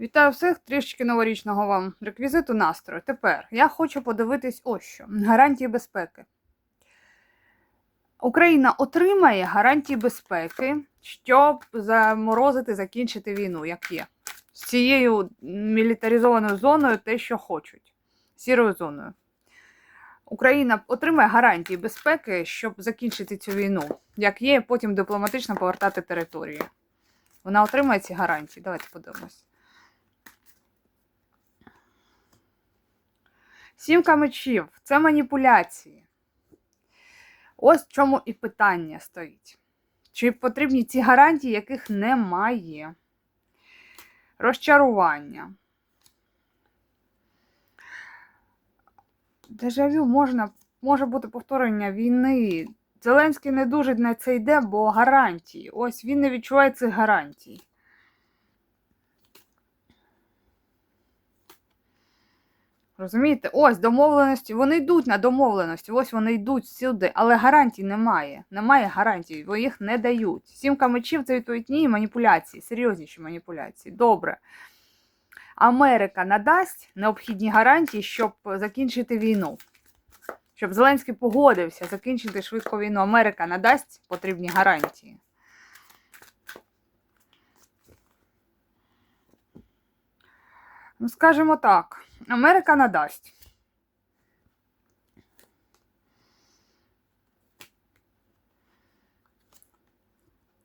Вітаю всіх, трішечки новорічного вам реквізиту настрою. Тепер я хочу подивитись ось що. Гарантії безпеки. Україна отримає гарантії безпеки, щоб заморозити, закінчити війну, як є. З цією мілітаризованою зоною те, що хочуть. Сірою зоною. Україна отримає гарантії безпеки, щоб закінчити цю війну, як є, потім дипломатично повертати території. Вона отримає ці гарантії. Давайте подивимось. Сімка мечів це маніпуляції. Ось в чому і питання стоїть. Чи потрібні ці гарантії, яких немає? Розчарування. Дежавю можна, може бути повторення війни. Зеленський не дуже на це йде, бо гарантії. Ось він не відчуває цих гарантій. Розумієте? Ось домовленості. Вони йдуть на домовленості, ось вони йдуть сюди, але гарантій немає. Немає гарантій, бо їх не дають. Сімка мечів це відповідь ні, маніпуляції, серйозніші маніпуляції. Добре. Америка надасть необхідні гарантії, щоб закінчити війну. Щоб Зеленський погодився закінчити швидко війну. Америка надасть потрібні гарантії. Ну, скажімо так, Америка надасть.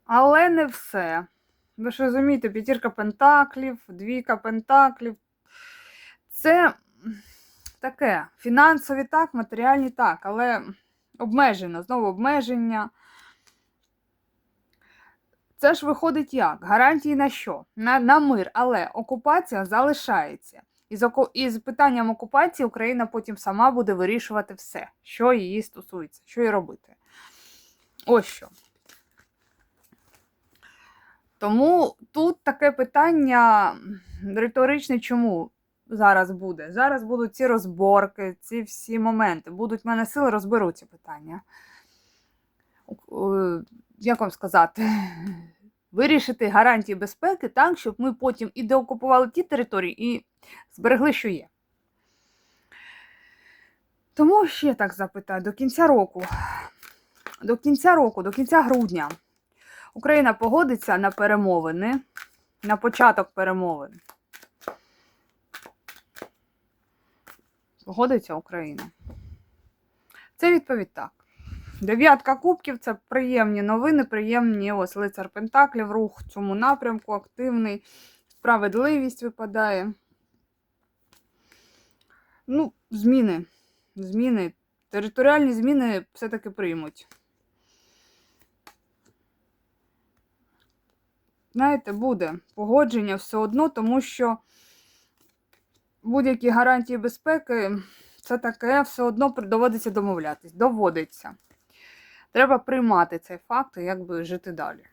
Але не все. Ви ж розумієте, п'ятірка пентаклів, двійка пентаклів. Це таке. Фінансові так, матеріальні так, але обмежено, знову обмеження. Це ж виходить як? Гарантії на що? На, на мир, але окупація залишається. І з, оку... з питанням окупації Україна потім сама буде вирішувати все, що її стосується, що їй робити. Ось що. Тому тут таке питання риторичне, чому зараз буде? Зараз будуть ці розборки, ці всі моменти. Будуть в мене сили, розберу ці питання. Як вам сказати? Вирішити гарантії безпеки так, щоб ми потім і деокупували ті території, і зберегли, що є. Тому ще так запитаю, до кінця року, до кінця року, до кінця грудня, Україна погодиться на перемовини, на початок перемовин. Погодиться Україна. Це відповідь так. Дев'ятка кубків це приємні новини, приємні ось лицар Пентаклів, рух в цьому напрямку, активний, справедливість випадає. Ну, зміни. Зміни. Територіальні зміни все-таки приймуть. Знаєте, буде погодження все одно, тому що будь-які гарантії безпеки це таке все одно доводиться домовлятись. Доводиться. Треба приймати цей факт і якби жити далі.